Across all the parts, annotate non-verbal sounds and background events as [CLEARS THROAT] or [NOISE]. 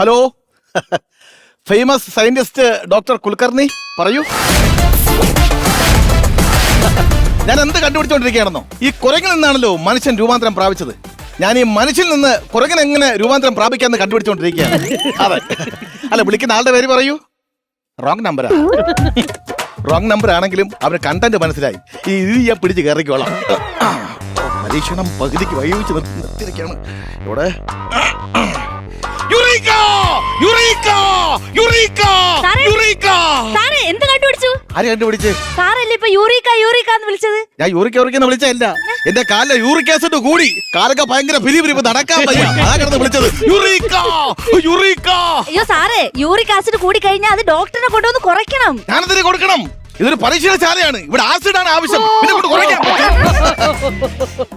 Hello. Famous scientist doctor Kulkarni പറയൂ. [LAUGHS] ഞാൻ എന്ത് കണ്ടുപിടിച്ചോണ്ടിരിക്കുകയാണെന്നോ? ഈ കുരങ്ങിൽ നിന്നാണല്ലോ മനുഷ്യൻ രൂപാന്തരം പ്രാപിച്ചത്. ഞാൻ ഈ മനുഷ്യൻ നിന്ന് കുരങ്ങൻ എങ്ങനെ രൂപാന്തരം പ്രാപിക്കാന്ന് കണ്ടുപിടിച്ചോണ്ടിരിക്കുകയാണ്. [LAUGHS] അതെ. അല്ല വിളിക്കുന്ന ആളുടെ പേര് പറയൂ. റോങ് നമ്പറാ റോങ് നമ്പർ ആണെങ്കിലും അവന് കണ്ടന്റ് മനസ്സിലായി. ഈ പിടിച്ച് കയറിക്കോളാം [LAUGHS] പരീക്ഷണം പകുതിക്ക് വൈകിച്ച് നിർത്തി നിർത്തിയിരിക്കുകയാണ് ഇവിടെ യുറീക്ക! യുറീക്ക! യുറീക്ക! സാറേ. യുറീക്ക! സാറേ എന്ത് കണ്ടുപിടിച്ചു ആര് കണ്ടുപിടിച്ച് സാറല്ലേ ഇപ്പൊ യൂറിക്ക യൂറിക്ക എന്ന് വിളിച്ചത് ഞാൻ യൂറിക് യൂറിക്കെന്ന് വിളിച്ചല്ല എന്റെ കാലിലെ യൂറിക് ആസിഡ് കൂടി കാലൊക്കെ ഭയങ്കര പിരി പിരിപ്പ് നടക്കാൻ വയ്യ [LAUGHS] അതാ കിടന്ന് വിളിച്ചത് യുറീക്ക! യുറീക്ക! അയ്യോ സാറേ യൂറിക് ആസിഡ് കൂടി കഴിഞ്ഞാൽ അത് ഡോക്ടറിനെ കൊണ്ടുവന്ന് കുറയ്ക്കണം ഞാനെന്തിനു കൊടുക്കണം ഇതൊരു പരീക്ഷണശാലയാണ് ഇവിടെ ആസിഡാണ് ആവശ്യം. പിന്നെ കൊണ്ട്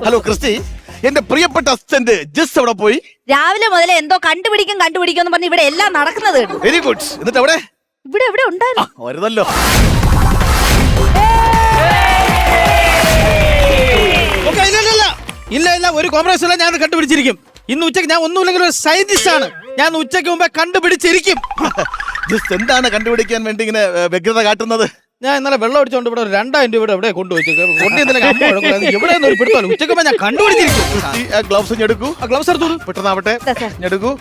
ഹലോ ക്രിസ്റ്റി. എന്റെ പ്രിയപ്പെട്ട അസിസ്റ്റന്റ് ജസ്റ്റ് അവിടെ പോയി? രാവിലെ മുതൽ എന്തോ കണ്ടുപിടിക്കും കണ്ടുപിടിക്കും എന്ന് പറഞ്ഞ് ഇവിടെ എല്ലാം നടക്കുന്നത്. വെരി ഗുഡ് എന്നിട്ട് അവിടെ ഇവിടെ എവിടെ ഉണ്ടായിരുന്നു. വരുന്നല്ലോ. ഇല്ല, ഇല്ല, ഇല്ല. ഇല്ല ഇല്ല ഒരു കോംപ്രമൈസ് ഇല്ല ഞാൻ കണ്ടുപിടിച്ചിരിക്കും. ഇന്ന് ഉച്ചയ്ക്ക് ഞാൻ ഒന്നുമില്ലെങ്കിൽ ഒരു സയന്റിസ്റ്റ് ആണ്. ഞാൻ ഇന്ന് ഉച്ചയ്ക്ക് മുമ്പേ കണ്ടുപിടിച്ചിരിക്കും. [LAUGHS] ജസ്റ്റ് എന്താണ് കണ്ടുപിടിക്കാൻ വേണ്ടി ഇങ്ങനെ ഏ, വ്യഗ്രത കാട്ടുന്നത്? ഞാൻ ഇന്നലെ വെള്ളം അടിച്ചോണ്ട് ഇവിടെ രണ്ടായിരം രൂപ ഇവിടെ എവിടെ കൊണ്ടുപോയി കൊണ്ടുവന്നില്ല എവിടെ ഒരു പിടുത്തമല്ല ഉച്ചയ്ക്ക് ഞാൻ കണ്ടുപിടിച്ചിരിക്കും. ഗ്ലൗസ് ഞെടുക്കൂ ആ ഗ്ലൗസ് എടുത്തോളൂ. പെട്ടെന്നാവട്ടെ. ഞെടുക്കൂ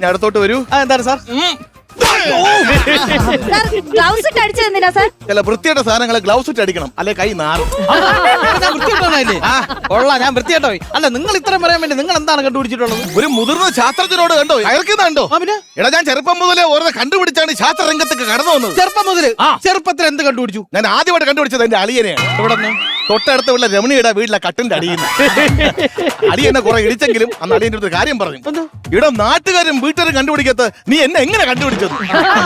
ഞാൻ അടുത്തോട്ട് വരൂ. ആ എന്താണ് സാർ? സാർ ഗ്ലൗസ് ഇട്ട് അടിച്ചത് എന്തിനാ സാർ? ചില വൃത്തിയുടെ സാധനങ്ങൾ ഗ്ലൗസ് ഇട്ട് അടിക്കണം. അല്ലെ കൈ നാറും. ഞാൻ വൃത്തിയായിട്ടോണല്ലേ കൊള്ളാം ഞാൻ വൃത്തിയായിട്ടോ അല്ല നിങ്ങൾ ഇത്രയും പറയാൻ വേണ്ടി നിങ്ങൾ എന്താണ് കണ്ടുപിടിച്ചിട്ടുള്ളത്? ഒരു മുതിർന്ന ശാസ്ത്രജ്ഞനോട് കണ്ടോ? അയൽക്കുന്നുണ്ടോ ആ പിന്നെ? എടാ ഞാൻ ചെറുപ്പം മുതലേ ഓരോ കണ്ടുപിടിച്ചാണ് ശാസ്ത്ര രംഗത്തേക്ക് കടന്നു വന്നത്. ചെറുപ്പം മുതൽ? ആ. ചെറുപ്പത്തിൽ എന്ത് കണ്ടുപിടിച്ചു? ഞാൻ ആദ്യമായിട്ട് കണ്ടുപിടിച്ചത് എന്റെ അളിയനെയാണ്. ഇവിടെ നിന്ന് തൊട്ടടുത്തുള്ള രമണിയുടെ വീട്ടിലെ കട്ടിന്റെ അടിയിൽ എന്നെ കുറെ ഇടിച്ചെങ്കിലും അന്ന് അടിയന്റെ അടുത്ത് കാര്യം പറഞ്ഞു? ഇവിടെ നാട്ടുകാരും വീട്ടുകാരും കണ്ടുപിടിക്കാത്ത നീ എന്നെ എങ്ങനെ കണ്ടുപിടിച്ചത്?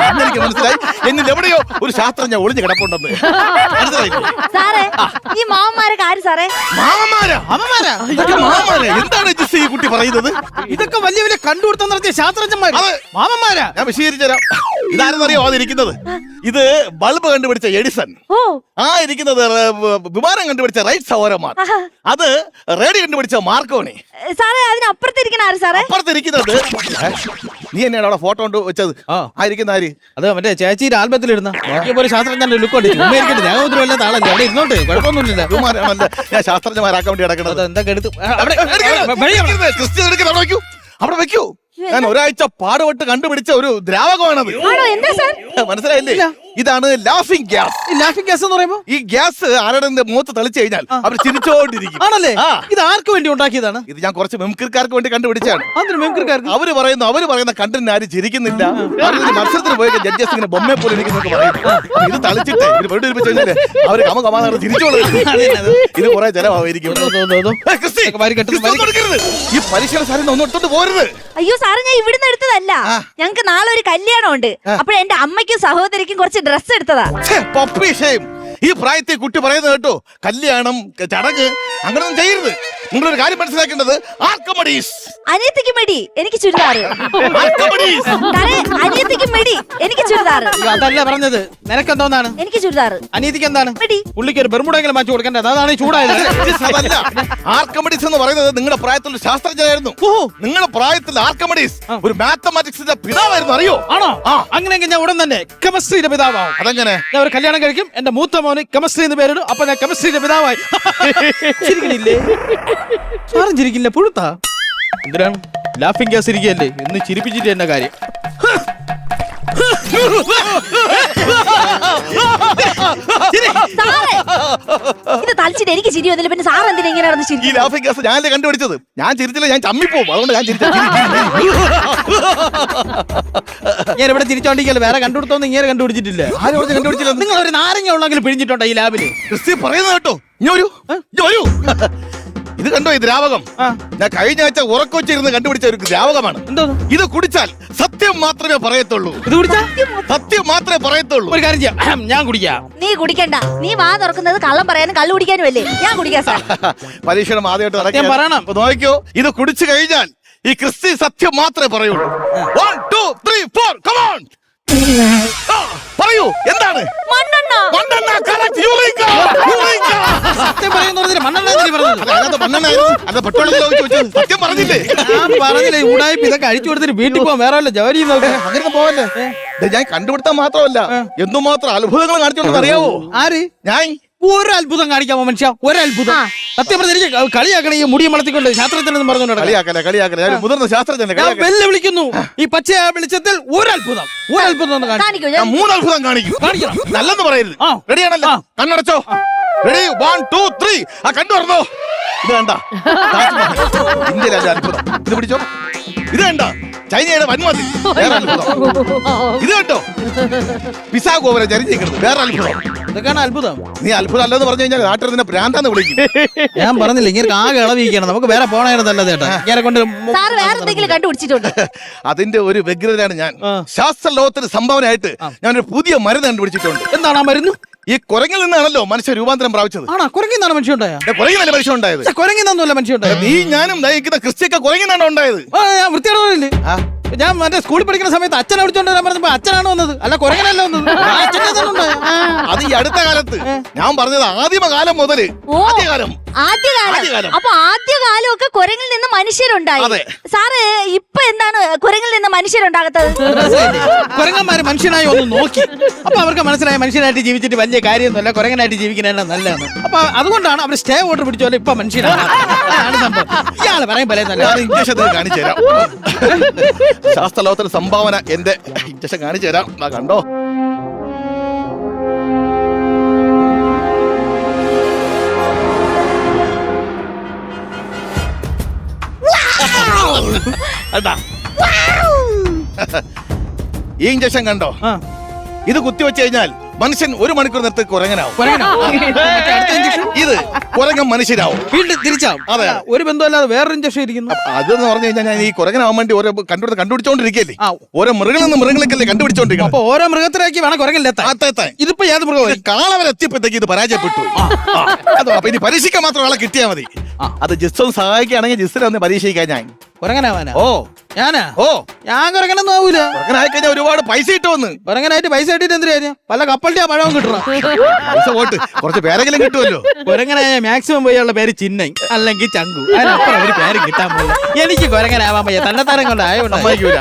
അന്ന് എനിക്ക് മനസ്സിലായി. എന്നിൽ എവിടെയോ ഒരു ശാസ്ത്രജ്ഞ ഒളിഞ്ഞു കിടപ്പുണ്ടെന്ന്. [LAUGHS] മനസ്സിലായി സാറേ ഈ മാമന്മാരൊക്കെ ആര് സാറേ? മാമന്മാരാ? അമ്മമാരാ? ഇതൊക്കെ മാമന്മാരാ? എന്താണ് ജിസ് ഈ കുട്ടി പറയുന്നത്? ഇതൊക്കെ വലിയ വലിയ കണ്ടുപിടുത്തം നടത്തിയ ശാസ്ത്രജ്ഞന്മാർ അതെ. മാമന്മാരാ? ഞാൻ വിശദീകരിച്ചു തരാം. ഇതാരെന്നറിയോ അതിരിക്കുന്നത് ഇത് ബൾബ് കണ്ടുപിടിച്ച എഡിസൺ. ഓ. ആ ഇരിക്കുന്നത് റ- വിമാനം കണ്ടുപിടിച്ച റൈറ്റ് സൗരമാർ ആഹാ. അത് റേഡിയോ കണ്ടുപിടിച്ച മാർക്കോണി. സാറേ അതിനപ്പുറത്തിരിക്കണ ആര് സാറേ? അപ്പുറത്തിരിക്കുന്നത് ഏ? നീ എന്നെയാണ് അവിടെ ഫോട്ടോ കൊണ്ട് വെച്ചത്. ആയിരിക്കുന്ന ആര് അത് മറ്റേ ചേച്ചിയുടെ ആൽബത്തിൽ ഇടുന്ന ഒരു ശാസ്ത്രജ്ഞന്റെ ലുക്ക് ഉണ്ട് ഞാൻ ഒരു വല്ല താളല്ലേ അവിടെ ഇരുന്നോട്ട് കുഴപ്പമൊന്നുമില്ല. വിമാനമാണല്ലോ ഞാൻ ശാസ്ത്രജ്ഞമാരാക്കാൻ വേണ്ടി എന്തൊക്കെ എടുത്ത് അവിടെ വെക്കൂ. ഞാൻ ഒരാഴ്ച പാടുപെട്ട് കണ്ടുപിടിച്ച ഒരു ദ്രാവകമാണത്. ആണോ? എന്താ സാർ? മനസ്സിലായില്ലേ? ഇതാണ് ലാഫിംഗ് ഗ്യാസ് ഈ ലാഫിംഗ് ഗ്യാസ് എന്ന് പറയുമ്പോ? ഈ ഗ്യാസ് ആരുടെ മുഖത്ത് തളിച്ചു കഴിഞ്ഞാൽ അവർ ചിരിച്ചോണ്ടിരിക്കും. ആണല്ലേ? ഇത് ആർക്ക് വേണ്ടി ഉണ്ടാക്കിയതാണ്? ഇത് ഞാൻ കുറച്ച് മെമിക്രിക്കാർക്ക് വേണ്ടി കണ്ടുപിടിച്ചാണ് അതിന് അവർ പറയുന്നു അവർ പറയുന്ന കണ്ടന്റ് ആരും ചിരിക്കുന്നില്ല. മത്സരത്തിന് പോയി ജഡ്ജസ് ഇങ്ങനെ ബൊമ്മയെ പോലെ ഇരിക്കുന്നൊക്കെ പറയും. ഇത് തളിച്ചിട്ട് ഇത് വീട് ഒരുമിച്ച് കഴിഞ്ഞാൽ അവർ കമ കമാന്ന് ചിരിച്ചോളൂ ഇത് കുറെ ചെലവായിരിക്കും. ഈ പരീക്ഷണ സാരി ഒന്നും എടുത്തോണ്ട് പോരുത്. അയ്യോ സാറ് ഞാൻ ഇവിടുന്ന് എടുത്തതല്ല. ഞങ്ങക്ക് നാളെ ഒരു കല്യാണം ഉണ്ട് അപ്പോൾ എന്റെ അമ്മയ്ക്കും സഹോദരിക്കും കുറച്ച് ഡ്രസ്സ് എടുത്തതാ. പപ്പി ഷെയിം ഈ പ്രായത്തിൽ കുട്ടി പറയുന്നത് കേട്ടോ കല്യാണം ചടങ്ങ് അങ്ങനൊന്നും ചെയ്യരുത്. നിങ്ങളൊരു കാര്യം മനസ്സിലാക്കേണ്ടത് ആർക്കമഡീസ്. അനിയത്തിക്ക് മെടി എനിക്ക് ചുരിദാർ ആർക്കമഡീസ്. അനിയത്തിക്ക് മെടി എനിക്ക് ചുരിദാറ്. അതല്ല പറഞ്ഞത്. നിനക്ക് എന്തോന്നാണ് എനിക്ക് ചുരിദാർ അനീതിക്ക് എന്താണ് മെടി. പുള്ളിക്ക് ഒരു ബെർമുടെങ്കിലും മാറ്റി കൊടുക്കേണ്ടത്. അതാണ് ഈ ചൂടായത്. അതല്ല ആർക്കമഡീസ് എന്ന് പറയുന്നത് നിങ്ങളുടെ പ്രായത്തിൽ ഒരു ശാസ്ത്രജ്ഞനായിരുന്നു. ഓഹോ. നിങ്ങളുടെ പ്രായത്തിൽ ആർക്കമഡീസ് ഒരു മാത്തമാറ്റിക്സിന്റെ പിതാവായിരുന്നു അറിയോ? ആണോ? ആ. അങ്ങനെയെങ്കിൽ ഞാൻ ഉടൻ തന്നെ കെമിസ്ട്രിയുടെ പിതാവാണ് അതെങ്ങനെ? ഞാൻ ഒരു കല്യാണം കഴിക്കും. എന്റെ മൂത്ത മോന് കെമിസ്ട്രി എന്ന് പേരിടും. അപ്പൊ ഞാൻ കെമിസ്ട്രിയുടെ പിതാവായി. [LAUGHS] ചിരിക്കണില്ലേ സാറും ചിരിക്കില്ല പുഴുത്താ. എന്തിനാണ് ലാഫിംഗ് ഗ്യാസ് ഇരിക്കുകയല്ലേ? എന്ന് ചിരിപ്പിച്ചിട്ട് എന്നെ കാര്യം? സാറേ ഇത് തളിച്ചിട്ട് എനിക്ക് ചിരി വന്നില്ല. പിന്നെ സാർ എന്തിനാ ഇങ്ങനെ നടന്ന് ഈ ചിരി ലാഫിംഗ് ഗ്യാസ് ഞാനല്ലേ കണ്ടുപിടിച്ചത്? ഞാൻ ചിരിച്ചില്ല ഞാൻ ചമ്മിപ്പോവും. അതുകൊണ്ട് ഞാൻ ചിരിച്ച [LAUGHS] ഞാൻ ഇവിടെ തിരിച്ചോണ്ടിരിക്കല്ലോ? വേറെ കണ്ടുപിടുത്തോന്ന് ഇങ്ങനെ കണ്ടുപിടിച്ചിട്ടില്ല. ആരും പറഞ്ഞ് കണ്ടുപിടിച്ചില്ല. നിങ്ങൾ ഒരു നാരങ്ങ ഉള്ളെങ്കിൽ പിഴിഞ്ഞിട്ടുണ്ടോ ഈ ലാബിൽ? ക്രിസ്തി പറയുന്നത് കേട്ടോ. ഇനി വരൂ. ഇനി വരൂ. ഇത് കണ്ടോ ഈ ദ്രാവകം? ഞാൻ കഴിഞ്ഞ ആഴ്ച ഉറക്കൊച്ചിരുന്ന് കണ്ടുപിടിച്ച ഒരു ദ്രാവകമാണ്. ഇത്? കുടിച്ചാൽ സത്യം മാത്രമേ പറയത്തുള്ളൂ. ഇത് കുടിച്ചാൽ സത്യം മാത്രമേ പറയത്തുള്ളൂ. ഒരു കാര്യം ചെയ്യാം. ഞാൻ കുടിക്കാം. നീ കുടിക്കണ്ട. നീ വാ തുറക്കുന്നത് കള്ളം പറയാനും കള്ളു കുടിക്കാനും അല്ലേ? ഞാൻ കുടിക്കാം സാർ. പരീക്ഷണം ആദ്യമായിട്ട് സത്യം പറയണം. നോക്കിയോ ഇത് കുടിച്ചു കഴിഞ്ഞാൽ ഈ ക്രിസ്ത്യൻ സത്യം മാത്രമേ പറയുള്ളൂ one two three four come on പറയൂ എന്താണ്? മണ്ണെണ്ണ. മണ്ണെണ്ണ. സത്യം മണ്ണെണ്ണ എന്തിനാ പറഞ്ഞത്. അത് സത്യം പറഞ്ഞില്ലേ? ഞാൻ പറഞ്ഞില്ലേ ഉടായ്പ ഇതൊക്കെ അഴിച്ചു കൊടുത്തിട്ട് വീട്ടിൽ പോകാൻ വേറെ വല്ല ജോലി നോക്കാം. അങ്ങനെ പോവല്ലേ? ഞാൻ കണ്ടുപിടുത്താൻ മാത്രമല്ല. എന്തുമാത്രം അത്ഭുതങ്ങൾ കാണിച്ചോണ്ടെന്ന് അറിയാവോ? ആര്? ഞാൻ. ഒരു അത്ഭുതം കാണിക്കാമോ മനുഷ്യ? ഒരത്ഭുതം. സത്യം പറഞ്ഞ കളിയാക്കണ ഈ മുടി വളർത്തിക്കൊണ്ട് ശാസ്ത്രജ്ഞനെന്ന് പറഞ്ഞു നടക്കാം. കളിയാക്കല കളിയാക്കല ഞാൻ ഒരു മുതിർന്ന ശാസ്ത്രജ്ഞനെ ഞാൻ കളിയാക്കല വെല്ല് വിളിക്കുന്നു ഈ പച്ച വെളിച്ചത്തിൽ ഒരത്ഭുതം. ഒരത്ഭുതം കാണിക്കും. കാണിക്കൂ ഞാൻ ഞാൻ മൂന്ന് അത്ഭുതം കാണിക്കും. കാണിക്കണം. നല്ലെന്ന് പറയരുത്. റെഡിയാണല്ലോ. കണ്ണടച്ചോ. റെഡി വൺ ടു ത്രീ ആ കണ്ടു പറഞ്ഞോ ഇത് വേണ്ട. ഇന്ത്യയിലെ അത്ഭുതം. ഇത് പിടിച്ചോ? ഇത് വേണ്ട. ചൈനയുടെ വന്മതി വേറെ അത്ഭുതം. ഇത് കേട്ടോ പിസാ ഗോപുരം ചരിഞ്ഞിരിക്കുന്നത്. വേറെ അത്ഭുതം. ഇതൊക്കെയാണ് അത്ഭുതം. നീ അത്ഭുതം അല്ലെന്ന് പറഞ്ഞു കഴിഞ്ഞാൽ നാട്ടിൽ നിന്നെ ഭ്രാന്താന്ന് വിളിക്കും. ഞാൻ പറഞ്ഞില്ല ഇങ്ങനെ ആകെ ഇളവിക്കണം നമുക്ക് വേറെ പോണായിരുന്നല്ലോ ചേട്ടാ ഇങ്ങനെ കൊണ്ട് മു- സാറ് വേറെ എന്തെങ്കിലും കണ്ടുപിടിച്ചിട്ടുണ്ട്. അതിന്റെ ഒരു വ്യഗ്രതയാണ് ഞാൻ. ആ. ശാസ്ത്ര ലോകത്തിന് സംഭാവനയായിട്ട് ഞാനൊരു പുതിയ മരുന്ന് കണ്ടുപിടിച്ചിട്ടുണ്ട്. എന്താണ് ആ മരുന്ന്? ഈ കുരങ്ങിൽ നിന്നാണല്ലോ മനുഷ്യ രൂപാന്തരം പ്രാപിച്ചത്. ആണോ? കുരങ്ങിന്നാണ് മനുഷ്യ ഉണ്ടായ കുരങ്ങിനല്ലേ മനുഷ്യൻ ഉണ്ടായത് കുരങ്ങിന്നൊന്നുമല്ല മനുഷ്യ ഉണ്ടായ നീ ഞാനും നയിക്കുന്ന ക്രിസ്ത്യക്ക കുരങ്ങിനാണോ ഉണ്ടായത്? ഞാൻ വൃത്തിയാണോ ആ. ഞാൻ മറ്റേ സ്കൂളിൽ പഠിക്കുന്ന സമയത്ത് അച്ഛൻ വിളിച്ചോണ്ട് വരാൻ പറഞ്ഞപ്പോ അച്ഛനാണ് വന്നത്. അല്ല കുരങ്ങനല്ല വന്നത്? ആ. ആ. അത് ഈ അടുത്ത കാലത്ത് ഞാൻ പറഞ്ഞത് ആദിമകാലം മുതൽ ഓ ആദ്യകാലം. ആദ്യകാലം. ആദ്യകാലം. അപ്പൊ ആദ്യകാലം ഒക്കെ കുരങ്ങിൽ നിന്ന് മനുഷ്യരുണ്ടായി. അതെ. സാറ് ഇപ്പൊ എന്താണ് കുരങ്ങിൽ നിന്ന് മനുഷ്യരുണ്ടാകത്തത്? കുരങ്ങന്മാര് മനുഷ്യനായി ഒന്ന് നോക്കി. അപ്പൊ അവർക്ക് മനസ്സിലായി മനുഷ്യനായിട്ട് ജീവിച്ചിട്ട് വലിയ കാര്യമൊന്നുമല്ല കുരങ്ങനായിട്ട് ജീവിക്കുന്നതല്ല നല്ലതാണ് അപ്പൊ അതുകൊണ്ടാണ് അവർ സ്റ്റേ ഓർഡർ പിടിച്ചോലെ ഇപ്പൊ മനുഷ്യനാണ് അതാണ് സംഭവം. ഇയാൾ പറയാൻ പോലെ നല്ല ഞാൻ ഇഞ്ചക്ഷൻ കാണിച്ചു തരാം. ശാസ്ത്ര സംഭാവന എന്റെ ഇഞ്ചക്ഷൻ കാണിച്ചു തരാം. ദാ കണ്ടോ? അതാ ഈ ഇഞ്ചക്ഷൻ കണ്ടോ? ആ. ഇത് കുത്തിവെച്ച് കഴിഞ്ഞാൽ മനുഷ്യൻ ഒരു മണിക്കൂർ നേരത്തെ കുരങ്ങനാവും. ഇത് കുരങ്ങൻ മനുഷ്യരാവും. വീണ്ടും തിരിച്ചാവും. അതെ. ഒരു ബന്ധമല്ലാതെ വേറൊരു ഇഞ്ചക്ഷൻ ഇരിക്കുന്നു. അതെന്ന് പറഞ്ഞു കഴിഞ്ഞാൽ ഞാൻ ഈ കുരങ്ങനാവാൻ വേണ്ടി ഓരോ കണ്ടുപിടുത്ത കണ്ടുപിടിച്ചോണ്ടിരിക്കല്ലേ. ഓരോ മൃഗങ്ങളിൽ നിന്ന് മൃഗങ്ങളൊക്കെ കണ്ടുപിടിച്ചോണ്ടിരിക്കും അപ്പൊ ഓരോ മൃഗത്തിലേക്ക് വേണം കുരങ്ങല്ലേ. ഇതിപ്പോ ഏത് മൃഗം ഇത് കാളവരെ എത്തിയപ്പോഴത്തേക്ക് ഇത് പരാജയപ്പെട്ടു ആ. അതോ, അപ്പൊ ഇനി പരീക്ഷിക്കാൻ മാത്രം ആളെ കിട്ടിയാൽ മതി. അത് ജിസ്സൊന്ന് സഹായിക്കുകയാണെങ്കിൽ ജിസ്സിനെ ഒന്ന് പരീക്ഷിക്കാൻ ഞാൻ. കുരങ്ങനാവാനാ ഓ. ഞാനാ? ഓ. ഞാൻ കുരങ്ങനൊന്നും ആവൂല. കുരങ്ങനായി കഴിഞ്ഞാൽ ഒരുപാട് പൈസ കിട്ടുമെന്ന് കുരങ്ങനായിട്ട് പൈസ ഇട്ടിട്ട് എന്തിനാ കാര്യം? വല്ല കപ്പലിന്റെ പഴവും കിട്ടണം? പൈസ പോട്ട് കുറച്ച് പേരെങ്കിലും കിട്ടുമല്ലോ കുരങ്ങനായ മാക്സിമം പോയുള്ള പേര് ചിന്നൈ അല്ലെങ്കിൽ ചങ്കു. അതിനപ്പുറം ഒരു പേര് കിട്ടാൻ പോലും എനിക്ക് കുരങ്ങനാവാൻ പയ്യ തന്നെത്താരം കൊണ്ട് സമ്മതിക്കൂല.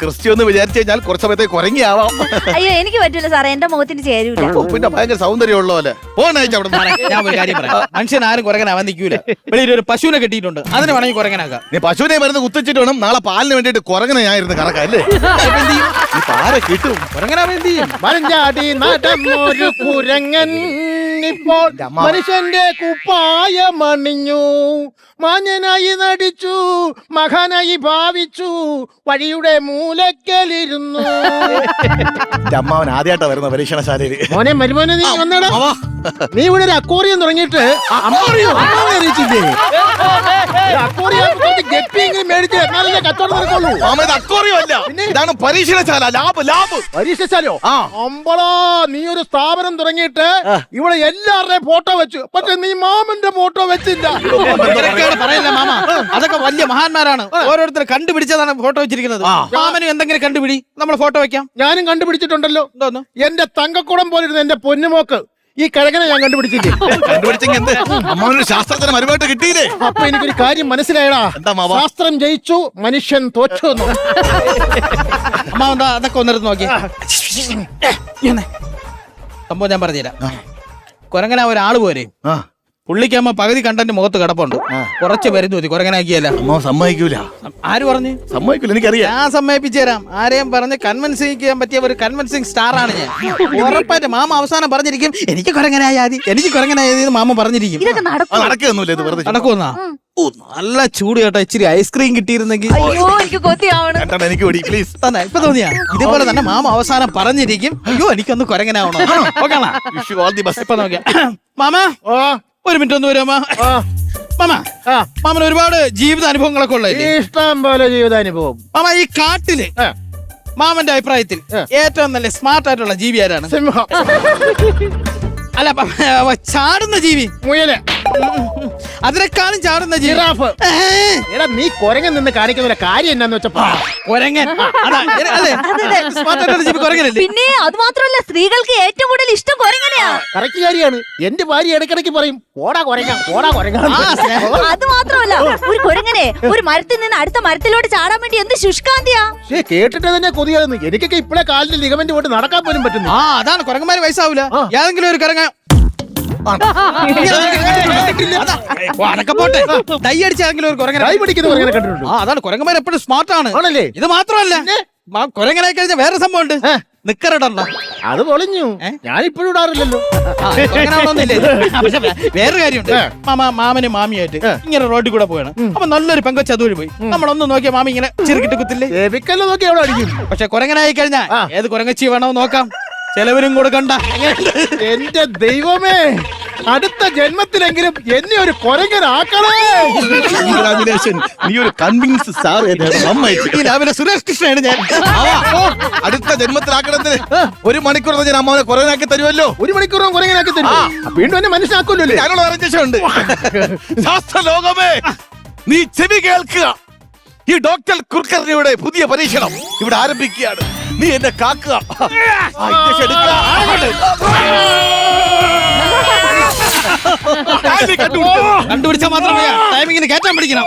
ക്രിസ്ത്യ ഒന്ന് വിചാരിച്ചു കഴിഞ്ഞാൽ കുറച്ച് സമയത്തേക്ക് കുരങ്ങിയാവാം അയ്യോ എനിക്ക് പറ്റൂല സാറേ. എന്റെ മുഖത്തിന് ചേരൂല. പിന്നെ ഭയങ്കര സൗന്ദര്യമുള്ള പോലെ. പോണയച്ച അവിടെ നിന്ന്. ഞാൻ ഒരു കാര്യം പറയാം. മനുഷ്യൻ ആരും കുരങ്ങനാവാൻ നിൽക്കൂല. വെളിയിൽ ഒരു പശുവിനെ കെട്ടിയിട്ടുണ്ട്. അതിനെ വേണമെങ്കിൽ കുരങ്ങനാക്കാം പശുവിനെ മരുന്ന് കുത്തിച്ചിട്ട് വേണം. നാളെ പാലിന് വേണ്ടിയിട്ട് കുരങ്ങനെ ഞാൻ ഇരുന്ന് കറക്കാം അല്ലേ? [LAUGHS] ഈ പാര കിട്ടും. കുരങ്ങനാവാൻ എന്ത് ചെയ്യും? നടന്നൊരു കുരങ്ങൻ ഇപ്പോൾ മനുഷ്യന്റെ കുപ്പായമണിഞ്ഞു മാഞ്ഞനായി നടിച്ചു മഹാനായി ഭാവിച്ചു വഴിയുടെ മൂലക്കലിരുന്നു. [LAUGHS] എന്റെ അമ്മാവൻ ആദ്യമായിട്ടാ വരുന്ന പരീക്ഷണശാലയിൽ മോനെ മരുമോനെ നീ വന്നടാ. നീ ഇവിടെ ഒരു അക്കോറിയം തുടങ്ങിയിട്ട് അറിയിച്ചില്ലേ? അക്വാറിയം ഇതാണ് പരീക്ഷണശാല. Lab lab. പരീക്ഷിച്ചാലോ അമ്പളാ നീ ഒരു സ്ഥാപനം തുടങ്ങിയിട്ട് ഇവിടെ എല്ലാവരുടെയും ഫോട്ടോ വെച്ചു. പക്ഷെ നീ മാമന്റെ ഫോട്ടോ വെച്ചില്ല. പറയല്ല മാമ? അതൊക്കെ വലിയ മഹാന്മാരാണ്. ഓരോരുത്തർ കണ്ടുപിടിച്ചതാണ് ഫോട്ടോ വെച്ചിരിക്കുന്നത്. മാമനും എന്തെങ്കിലും കണ്ടുപിടി. നമ്മൾ ഫോട്ടോ വെക്കാം. ഞാനും കണ്ടുപിടിച്ചിട്ടുണ്ടല്ലോ. എന്റെ തങ്കക്കുടം പോലിരുന്ന എന്റെ പൊന്നുമോക്ക് ഈ കഴകനെ ഞാൻ കണ്ടുപിടിച്ചില്ലേ? [LAUGHS] കണ്ടുപിടിച്ചെങ്കിൽ എന്ത്? അമ്മാവനൊരു ശാസ്ത്രത്തിന് മരുമായിട്ട് കിട്ടിയില്ലേ? അപ്പൊ എനിക്കൊരു കാര്യം മനസ്സിലായടാ. എന്താ മാവ? ശാസ്ത്രം ജയിച്ചു മനുഷ്യൻ തോറ്റു എന്ന്. അമ്മ എന്താ അതൊക്കെ ഒന്നിരുന്ന് നോക്കി. സംഭവം ഞാൻ പറഞ്ഞുതരാം. കുരങ്ങന ഒരാൾ പോരെ. ആ. പുള്ളിക്കാമ്മ പകുതി കണ്ടന്റ് മുഖത്ത് കിടപ്പുണ്ട്. കുറച്ച് പേര് മതി കുരങ്ങനാക്കിയല്ല സമ്മതിക്കൂല. ആര് പറഞ്ഞു? സമ്മതിക്കൂല എനിക്കറിയാം. ഞാൻ സമ്മതിപ്പിച്ചു തരാം. ആരെയും പറഞ്ഞ് കൺവിൻസ് ചെയ്യാൻ പറ്റിയ ഒരു കൺവിൻസിങ് സ്റ്റാർ ആണ് ഞാൻ. ഉറപ്പായിട്ട് മാമ അവസാനം പറഞ്ഞിരിക്കും എനിക്ക് കുരങ്ങനായ എനിക്ക് കുരങ്ങനായ മാമ പറഞ്ഞിരിക്കും. നടക്കുമെന്നാ ഓ നല്ല ചൂട് കേട്ടോ. ഇച്ചിരി ഐസ്ക്രീം കിട്ടിയിരുന്നെങ്കിൽ. അയ്യോ എനിക്ക് കൊത്തിയാവണം കണ്ടാ എനിക്ക് ഓടി പ്ലീസ് തന്നെ ഇപ്പൊ തോന്നിയാ? ഇതേപോലെ തന്നെ മാമ അവസാനം പറഞ്ഞിരിക്കും അയ്യോ എനിക്കൊന്ന് കുരങ്ങനാവണം okay wish you all the best ഇപ്പൊ നോക്കിയാ. [CLEARS THROAT] മാമ? ഒരു മിനിറ്റ് ഒന്ന് വരുമോ ആ. മാമ ആ. മാമൻ ഒരുപാട് ജീവിതാനുഭവങ്ങളൊക്കെ ഉള്ള ഇഷ്ടം പോലെ ജീവിതാനുഭവം. മാമ ഈ കാട്ടിൽ ആ, മാമന്റെ അഭിപ്രായത്തിൽ ആ. ഏറ്റവും നല്ല സ്മാർട്ട് ആയിട്ടുള്ള ജീവി ആരാണ്? സിംഹം. അല്ല പ- ചാടുന്ന ജീവി? മുയൽ. അതിനേക്കാളും ചാടുന്ന ജിറാഫ്. എടാ നീ കുരങ്ങൻ നിന്ന് കാണിക്കുന്ന ഒരു കാര്യം എന്നാന്ന് വെച്ചപ്പോ കൊരങ്ങൻ. പിന്നെ അത് മാത്രമല്ല സ്ത്രീകൾക്ക് ഏറ്റവും കൂടുതൽ ഇഷ്ടം കൊരങ്ങനെയാ. കറക്റ്റ് കാര്യമാണ്. എന്റെ ഭാര്യ ഇടയ്ക്കിടയ്ക്ക് പറയും പോടാ കുരങ്ങ പോടാ കുരങ്ങ. അത് മാത്രമല്ല ഒരു കൊരങ്ങനെ ഒരു മരത്തിൽ നിന്ന് അടുത്ത മരത്തിലോട്ട് ചാടാൻ വേണ്ടി എന്ത് ശുഷ്കാന്തിയാ? കേട്ടിട്ട് തന്നെ കൊതിയായിരുന്നു എനിക്കൊക്കെ ഇപ്പഴേ കാലിന്റെ ലിഗമെന്റ് പോയിട്ട് നടക്കാൻ പോലും പറ്റുന്നു ആ അതാണ് കൊരങ്ങന്മാര് വയസ്സാവൂല. ഏതെങ്കിലും ഒരു കൊരങ്ങ അതൊക്കെ പോട്ടെ ഡൈ അടിച്ചാണെങ്കിലും ഒരു കൊരങ്ങന കൈ പിടിക്കുന്ന കുരങ്ങനെ കണ്ടിട്ടുണ്ട് ആ അതാണ് കുരങ്ങന്മാർ എപ്പോഴും സ്മാർട്ടാണ്. ആണല്ലേ? ഇത് മാത്രമല്ല കൊരങ്ങനായി കഴിഞ്ഞാൽ വേറെ സംഭവം ഉണ്ട്. നിക്കറിടണ്ട. അത് പൊളിഞ്ഞു. ഞാൻ ഇപ്പോഴും ഇടാറില്ലല്ലോ. വേറൊരു കാര്യമുണ്ട്. മാമ മാമന് മാമിയായിട്ട് ഇങ്ങനെ റോഡിൽ കൂടെ പോയാണ് അപ്പൊ നല്ലൊരു പെങ്കൊച്ച അതുവഴി പോയി. നമ്മളൊന്ന് നോക്കിയ മാമി ഇങ്ങനെ ചെറുക്കിട്ട് കുത്തില്ലേ? നോക്കി അവിടെ അടിക്കും. പക്ഷെ കുരങ്ങനായി കഴിഞ്ഞാ ഏത് കുരങ്ങച്ചി വേണോ നോക്കാം. ചെലവരും കൊടുക്കണ്ട. എന്റെ ദൈവമേ അടുത്ത ജന്മത്തിലെങ്കിലും എന്നെ ഒരു കൊരങ്ങനാക്കണേ. നീ ഒരു കൺവിൻസ് സാർ രാവിലെ സുരേഷ് കൃഷ്ണയാണ് ഞാൻ. ഓ, അടുത്ത ജന്മത്തിലാക്കണത്തിന് ഒരു മണിക്കൂർ ഞാൻ അമ്മാവനെ കുറവനാക്കി തരുമല്ലോ. ഒരു മണിക്കൂറും കൊരങ്ങനാക്കി തരും വീണ്ടും എന്നെ മനസ്സിലാക്കൂല്ലോ ഞാനുള്ള ഉണ്ട്. ശാസ്ത്ര ലോകമേ നീ ചെവി കേൾക്കുക. ഈ ഡോക്ടർ കുർക്കറിയുടെ പുതിയ പരീക്ഷണം ഇവിടെ ആരംഭിക്കുകയാണ്. നീ എന്നെ കാക്കുക. ആ, ഇഞ്ചക്ഷൻ എടുക്കുക. ആ, നീ കണ്ടുപിടിച്ചോ? കണ്ടുപിടിച്ചാൽ മാത്രമേ ടൈമിങ്ങിന് കയറ്റാൻ പഠിക്കണം.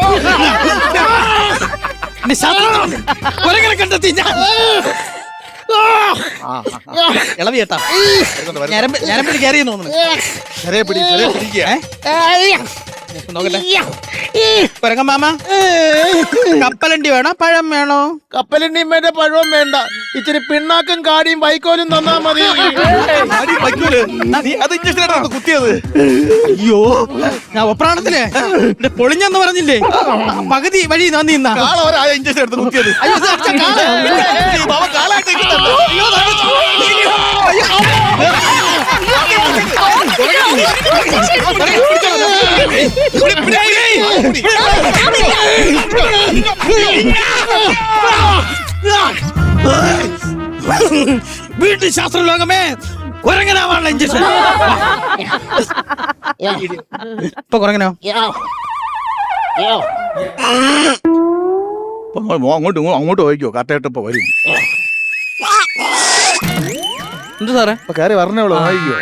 കുരങ്ങനെ കണ്ടെത്തി ഞാൻ. ഇളവി കേട്ടാ വരുന്നുണ്ട്, വരുന്നുണ്ട്. ഞരമ്പ് ഞരമ്പിൽ കയറി തോന്നുന്നു. ചെറിയ പിടി ചെറിയ പിടിക്കുക. നോക്കട്ടെ കുരങ്ങ മാമ കപ്പലണ്ടി വേണോ പഴം വേണോ കപ്പലണ്ടിയും വേണ്ട പഴവും വേണ്ട ഇച്ചിരി പിണ്ണാക്കും കാടിയും വൈക്കോലും തന്നാ മതി അത് ഇഞ്ചക്ഷനാണ് കുത്തിയത് അയ്യോ ഞാൻ ഒപ്രാണത്തിലെ പൊളിഞ്ഞെന്ന് പറഞ്ഞില്ലേ പകുതി വഴി നന്ദി ഇന്നാ ഇഞ്ചക്ഷൻ എടുത്ത് കുത്തിയത് അയ്യോ വീണ്ടും ശാസ്ത്ര ലോകമേ കുരങ്ങനാവാനുള്ള ഇഞ്ചക്ഷൻ [LAUGHS] ഇപ്പൊ കുരങ്ങനോ? അപ്പൊ അങ്ങോട്ട് അങ്ങോട്ട് പോയിക്കോ കറക്റ്റായിട്ട് ഇപ്പൊ വരും. എന്ത് സാറേ? ഇപ്പൊ കയറി പറഞ്ഞോളൂ വായിക്കോ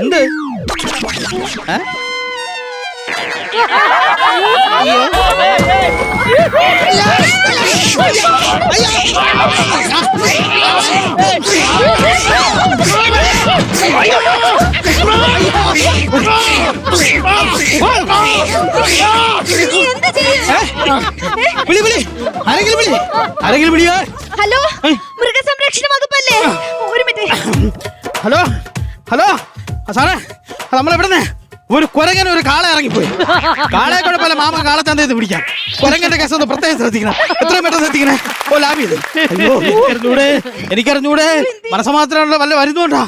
എന്ത്? വിളി വിളി ആരെങ്കിലും വിളി ആരെങ്കിലും വിളിയോ ഹലോ മൃഗസംരക്ഷണ വകുപ്പല്ലേ? ഒരു മിനിറ്റ്. ഹലോ? ഹലോ? സാറേ. കാള ഇറങ്ങിപ്പോയി. കാളയെ കുഴപ്പമില്ല മാമ കാളത്തന്ത ഇത് പിടിക്കാം. കൊരങ്ങന്റെ കേസ് ഒന്ന് പ്രത്യേകം ശ്രദ്ധിക്കണം. എത്രയും പെട്ടെന്ന് ശ്രദ്ധിക്കണേ ഓ ലാഭി ഇത്. എനിക്കറിഞ്ഞൂടെ എനിക്കറിഞ്ഞൂടെ. മനസ്സമാത്രമുള്ള വല്ല വരുന്നുണ്ടോ.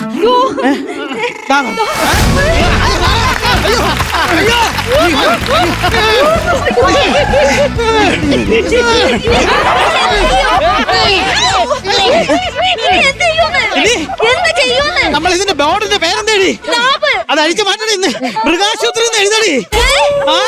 അയ്യോ അയ്യോ എന്ത് ചെയ്യൂന്ന്? എന്ത് ചെയ്യൂന്ന്? നമ്മൾ ഇതിന്റെ ബോർഡിന്റെ പേരെന്തേടി. അത് അഴിച്ചു മാറ്റണേ ഇന്ന്. മൃഗാശുപത്രി എഴുതടി. ആ.